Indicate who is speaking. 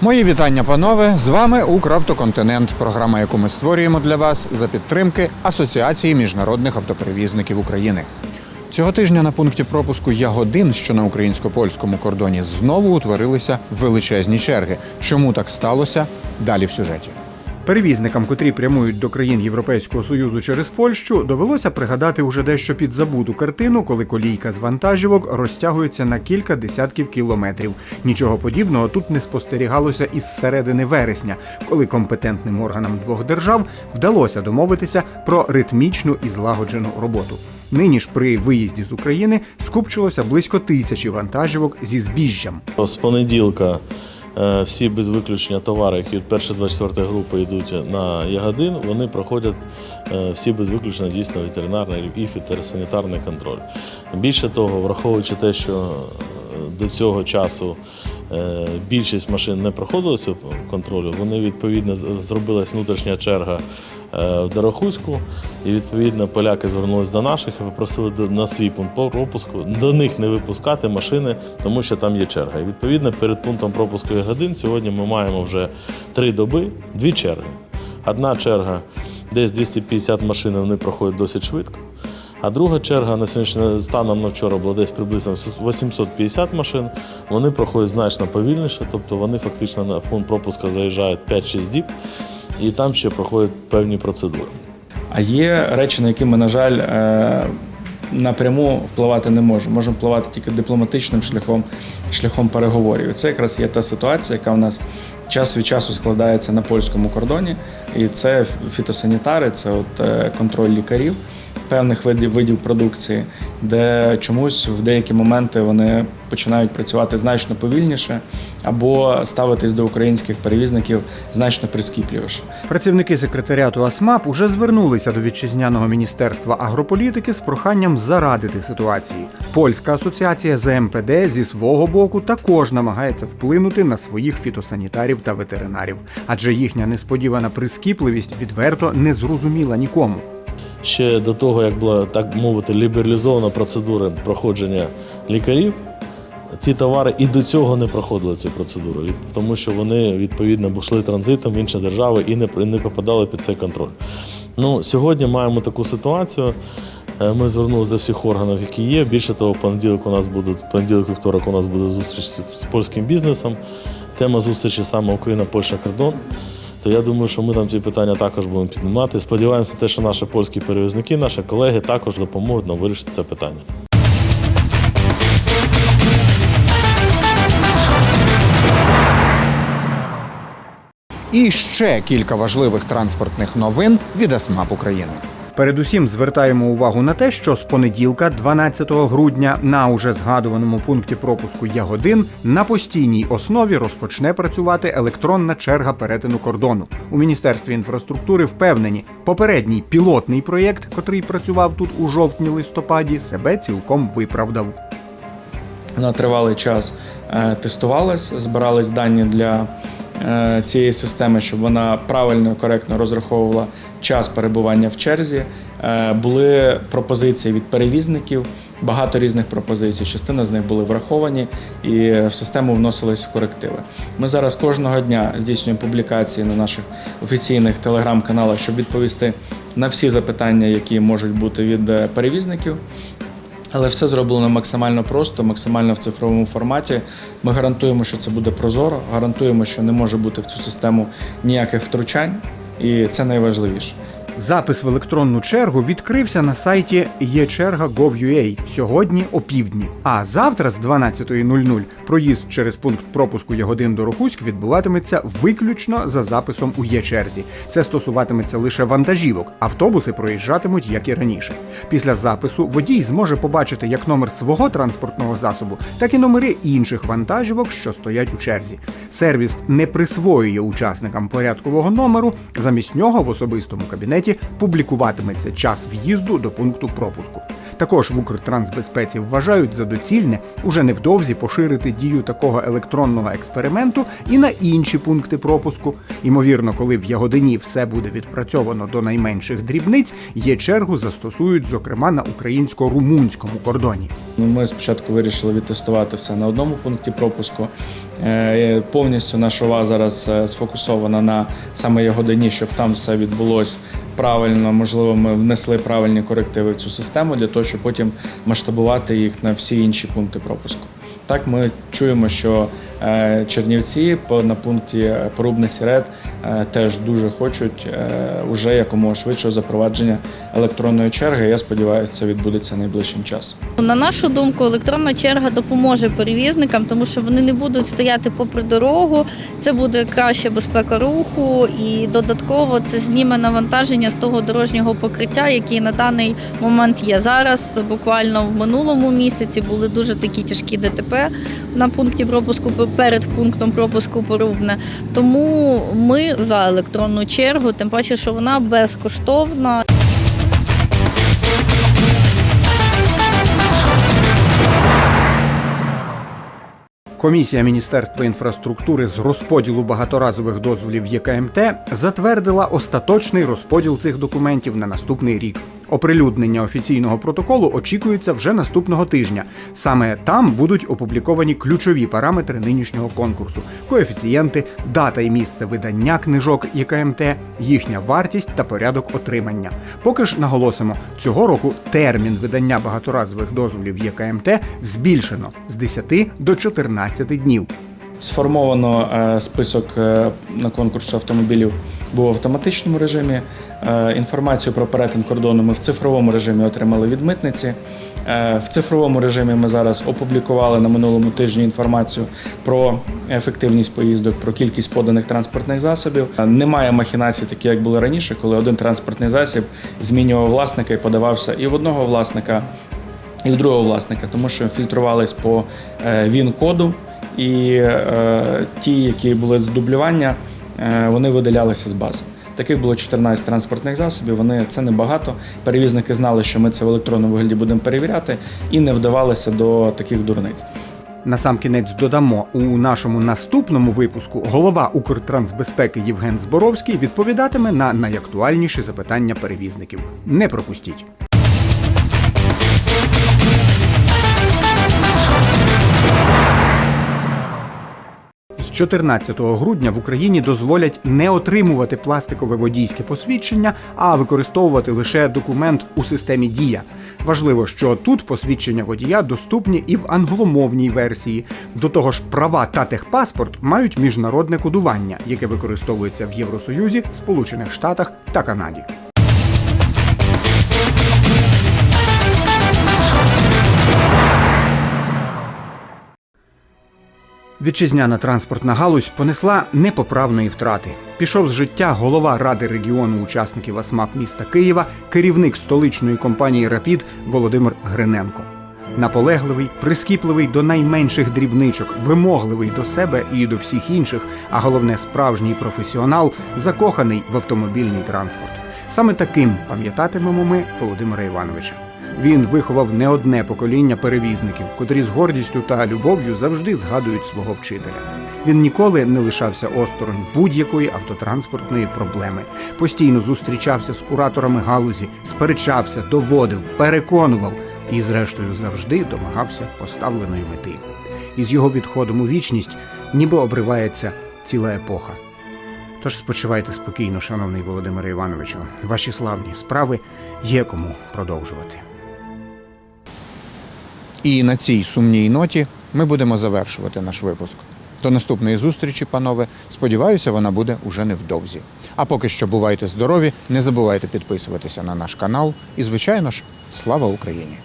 Speaker 1: Мої вітання, панове! З вами Укравтоконтинент, програма, яку ми створюємо для вас за підтримки Асоціації міжнародних автоперевізників України. Цього тижня на пункті пропуску Ягодин, що на українсько-польському кордоні, знову утворилися величезні черги. Чому так сталося? Далі в сюжеті. Перевізникам, котрі прямують до країн Європейського союзу через Польщу, довелося пригадати уже дещо підзабуту картину, коли колійка з вантажівок розтягується на кілька десятків кілометрів. Нічого подібного тут не спостерігалося із середини вересня, коли компетентним органам двох держав вдалося домовитися про ритмічну і злагоджену роботу. Нині ж при виїзді з України скупчилося близько тисячі вантажівок зі збіжжям.
Speaker 2: З понеділка е, всі без виключення товари, які від першої 24 групи йдуть на Ягодин, вони проходять е, всі без виключення дійсно ветеринарний і фітосанітарний контроль. Більше того, враховуючи те, що е, до цього часу більшість машин не проходили цього контролю, вони відповідно зробилась внутрішня черга е, в Дорохуську, і відповідно поляки звернулись до наших і попросили на свій пункт пропуску до них не випускати машини, тому що там є черга. І відповідно перед пунктом пропуску годин сьогодні ми маємо вже три доби, дві черги. Одна черга десь 250 машин, вони проходять досить швидко. А друга черга на сьогоднішній станом на вчора була десь приблизно 850 машин. Вони проходять значно повільніше, тобто вони фактично на пункт пропуска заїжджають 5-6 діб, і там ще проходять певні процедури.
Speaker 3: А є речі, на які ми, на жаль, е, напряму впливати не можемо. Можемо впливати тільки дипломатичним шляхом, шляхом переговорів. Це якраз є та ситуація, яка в нас час від часу складається на польському кордоні. І це фітосанітари, це от е, контроль лікарів. Певних видів видів продукції, де чомусь в деякі моменти вони починають працювати значно повільніше або ставитись до українських перевізників значно прискіпливіше.
Speaker 1: Працівники секретаріату АСМАП уже звернулися до вітчизняного міністерства агрополітики з проханням зарадити ситуації. Польська асоціація ЗМПД зі свого боку також намагається вплинути на своїх фітосанітарів та ветеринарів, адже їхня несподівана прискіпливість відверто не зрозуміла нікому.
Speaker 2: Ще до того, як була так мовити лібералізована процедура проходження лікарів, ці товари і до цього не проходили ці процедури, тому що вони відповідно йшли транзитом в інші держави і не, не попадали під цей контроль. Ну, сьогодні маємо таку ситуацію. Е, Ми звернулися до всіх органів, які є. Більше того, понеділок у нас буде понеділок, вівторок у нас буде зустріч з польським бізнесом. Тема зустрічі саме Україна, Польща, кордон. То я думаю, що ми там ці питання також будемо піднімати. Сподіваємося, те, що наші польські перевізники, наші колеги також допоможуть нам вирішити це питання.
Speaker 1: І ще кілька важливих транспортних новин від АСМАП України. Передусім звертаємо увагу на те, що з понеділка, 12 грудня, на уже згадуваному пункті пропуску Ягодин на постійній основі розпочне працювати електронна черга перетину кордону. У міністерстві інфраструктури впевнені, попередній пілотний проєкт, котрий працював тут у жовтні-листопаді, себе цілком виправдав.
Speaker 3: Вона тривалий час е, тестувалась, збирались дані для цієї системи, щоб вона правильно коректно розраховувала час перебування в черзі. Е, Були пропозиції від перевізників, багато різних пропозицій. Частина з них були враховані і в систему вносились в корективи. Ми зараз кожного дня здійснюємо публікації на наших офіційних телеграм-каналах, щоб відповісти на всі запитання, які можуть бути від е, перевізників. Але все зроблено максимально просто, максимально в цифровому форматі. Ми гарантуємо, що це буде прозоро, гарантуємо, що не може бути в цю систему ніяких втручань, і це найважливіше.
Speaker 1: Запис в електронну чергу відкрився на сайті єчерга.gov.ua сьогодні о півдні. А завтра з 12.00 проїзд через пункт пропуску Ягодин до Рохуськ відбуватиметься виключно за записом у є-черзі. Це стосуватиметься лише вантажівок. Автобуси проїжджатимуть як і раніше. Після запису водій зможе побачити як номер свого транспортного засобу, так і номери інших вантажівок, що стоять у черзі. Сервіс не присвоює учасникам порядкового номеру. Замість нього в особистому кабінеті публікуватиметься час в'їзду до пункту пропуску. Також в Укртрансбезпеці вважають за доцільне уже невдовзі поширити дію такого електронного експерименту і на інші пункти пропуску. Ймовірно, коли в Ягодині все буде відпрацьовано до найменших дрібниць, є чергу застосують, зокрема на українсько-румунському кордоні.
Speaker 3: Ну, Ми спочатку вирішили відтестувати все на одному пункті пропуску. Е, Повністю наша увага зараз е, сфокусована на саме Ягодині, щоб там все відбулось правильно. Можливо, ми внесли правильні корективи в цю систему для того, щоб потім масштабувати їх на всі інші пункти пропуску. Так, ми чуємо, що е, Чернівці на пункті е, Порубне Сірет е, теж дуже хочуть уже якомога швидшого запровадження електронної черги. Я сподіваюся, це відбудеться найближчим часом.
Speaker 4: На нашу думку, електронна черга допоможе перевізникам, тому що вони не будуть стояти попри дорогу. Це буде краща безпека руху, і додатково це зніме навантаження з того дорожнього покриття, який на даний момент є зараз. Буквально в минулому місяці були дуже такі тяжкі ДТП на пункті пропуску перед пунктом пропуску Порубне. Тому ми за електронну чергу, тим паче, що вона безкоштовна.
Speaker 1: Комісія Міністерства інфраструктури з розподілу багаторазових дозволів ЄКМТ затвердила остаточний розподіл цих документів на наступний рік. Оприлюднення офіційного протоколу очікується вже наступного тижня. Саме там будуть опубліковані ключові параметри нинішнього конкурсу: коефіцієнти, дата і місце видання книжок ЄКМТ, їхня вартість та порядок отримання. Поки ж наголосимо, цього року термін видання багаторазових дозволів ЄКМТ збільшено з 10 до 14 днів.
Speaker 3: Сформовано е, список е, на конкурсу автомобілів був в автоматичному режимі. Е, Інформацію про перетин кордону ми в цифровому режимі отримали від митниці. В цифровому режимі ми зараз опублікували на минулому тижні інформацію про ефективність поїздок, про кількість поданих транспортних засобів. Немає махінацій, такі як були раніше, коли один транспортний засіб змінював власника і подавався і в одного власника, і в другого власника, тому що фільтрувались по е, ВІН-коду, і е, ті, які були з дублювання, е, вони видалялися з бази. Таких було 14 транспортних засобів. Вони це небагато. Перевізники знали, що ми це в електронному вигляді будемо перевіряти, і не вдавалися до таких дурниць.
Speaker 1: Насамкінець додамо у нашому наступному випуску голова Укртрансбезпеки Євген Зборовський відповідатиме на найактуальніші запитання перевізників. Не пропустіть. 14 грудня в Україні дозволять не отримувати пластикове водійське посвідчення, а використовувати лише документ у системі Дія. Важливо, що тут посвідчення водія доступні і в англомовній версії. До того ж, права та техпаспорт мають міжнародне кодування, яке використовується в Євросоюзі, Сполучених Штатах та Канаді. Вітчизняна транспортна галузь понесла непоправної втрати. Пішов з життя голова ради регіону учасників АСМАП міста Києва, керівник столичної компанії Рапід Володимир Гриненко. Наполегливий, прискіпливий до найменших дрібничок, вимогливий до себе і до всіх інших, а головне справжній професіонал, закоханий в автомобільний транспорт. Саме таким пам'ятатимемо ми Володимира Івановича. Він виховав не одне покоління перевізників, котрі з гордістю та любов'ю завжди згадують свого вчителя. Він ніколи не лишався осторонь будь-якої автотранспортної проблеми. Постійно зустрічався з кураторами галузі, сперечався, доводив, переконував і, зрештою, завжди домагався поставленої мети. Із його відходом у вічність ніби обривається ціла епоха. Тож спочивайте спокійно, шановний Володимире Івановичу. Ваші славні справи є кому продовжувати. І на цій сумній ноті ми будемо завершувати наш випуск. До наступної зустрічі, панове. Сподіваюся, вона буде уже невдовзі. А поки що бувайте здорові, не забувайте підписуватися на наш канал. І, звичайно ж, слава Україні!